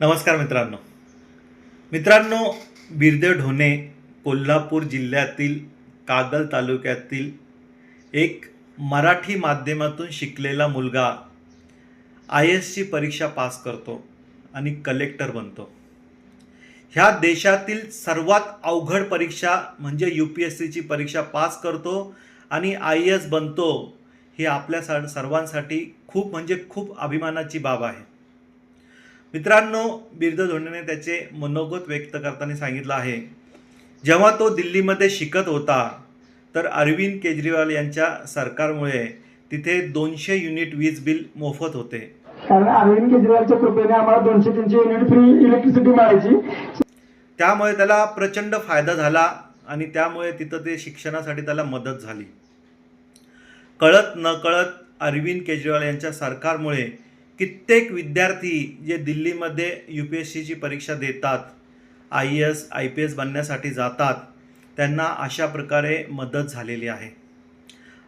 नमस्कार मित्रांनो. मित्रांनो बिरदेव ढोणे कोल्हापूर जिल्ह्यातील कागल तालुक्यातील एक मराठी माध्यमातून शिकलेला मुलगा आय एसची परीक्षा पास करतो आणि कलेक्टर बनतो. ह्या देशातील सर्वात अवघड परीक्षा म्हणजे यू पी एस सीची परीक्षा पास करतो आणि आय एस बनतो ही आपल्या सा सर्वांसाठी खूप म्हणजे खूप अभिमानाची बाब आहे. मित्रांनो बिर्द धोंडेने त्याचे मनोगत व्यक्त करताना सांगितलं आहे. जेव्हा तो दिल्लीमध्ये शिकत होता तर अरविंद केजरीवाल यांच्या सरकारमुळे तिथे दोनशे युनिट वीज बिल मोफत होते. कारण अरविंद केजरीवालच्या कृपेने आम्हाला दोनशे तीनशे युनिट फ्री इलेक्ट्रिसिटी मिळायची. त्यामुळे त्याला प्रचंड फायदा झाला आणि त्यामुळे तिथं ते शिक्षणासाठी त्याला मदत झाली. कळत नकळत अरविंद केजरीवाल यांच्या सरकारमुळे कित्येक विद्यार्थी जे दिल्लीमध्ये यू पी एस सीची परीक्षा देतात I A S I P S बनण्यासाठी जातात त्यांना अशा प्रकारे मदत झालेली आहे.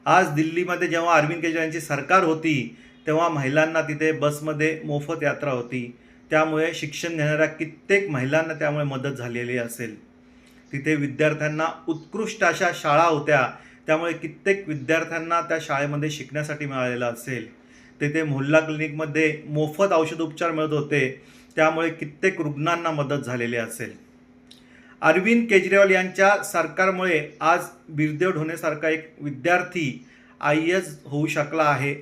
आज दिल्लीमध्ये जेव्हा अरविंद केजरीवाल सरकार होती तेव्हा महिलांना तिथे बसमध्ये मोफत यात्रा होती. त्यामुळे शिक्षण घेणाऱ्या कित्येक महिलांना त्यामुळे मदत झालेली असेल. तिथे विद्यार्थ्यांना उत्कृष्ट अशा शाळा होत्या त्यामुळे कित्येक विद्यार्थ्यांना त्या शाळेमध्ये शिकण्यासाठी मिळालेलं असेल. तिथे मोहल्ला क्लिनिकमध्ये मोफत औषधोपचार मिळत होते. त्यामुळे कित्येक रुग्णांना मदत झालेली असेल. अरविंद केजरीवाल यांच्या सरकारमुळे आज बिरदेव ढोणेसारखा एक विद्यार्थी आय एस होऊ शकला आहे.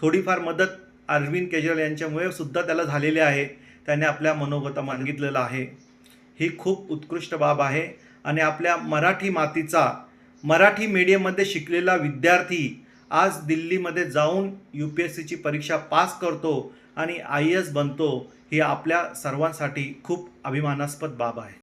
थोडीफार मदत अरविंद केजरीवाल यांच्यामुळे सुद्धा त्याला झालेली आहे. त्याने आपल्या मनोगत मागितलेलं आहे. ही खूप उत्कृष्ट बाब आहे. आणि आपल्या मराठी मातीचा मराठी मीडियममध्ये शिकलेला विद्यार्थी आज दिल्लीमध्ये जाऊन यू पी एस सीची परीक्षा पास करतो आणि आय एस बनतो ही आपल्या सर्वांसाठी खूप अभिमानास्पद बाब आहे.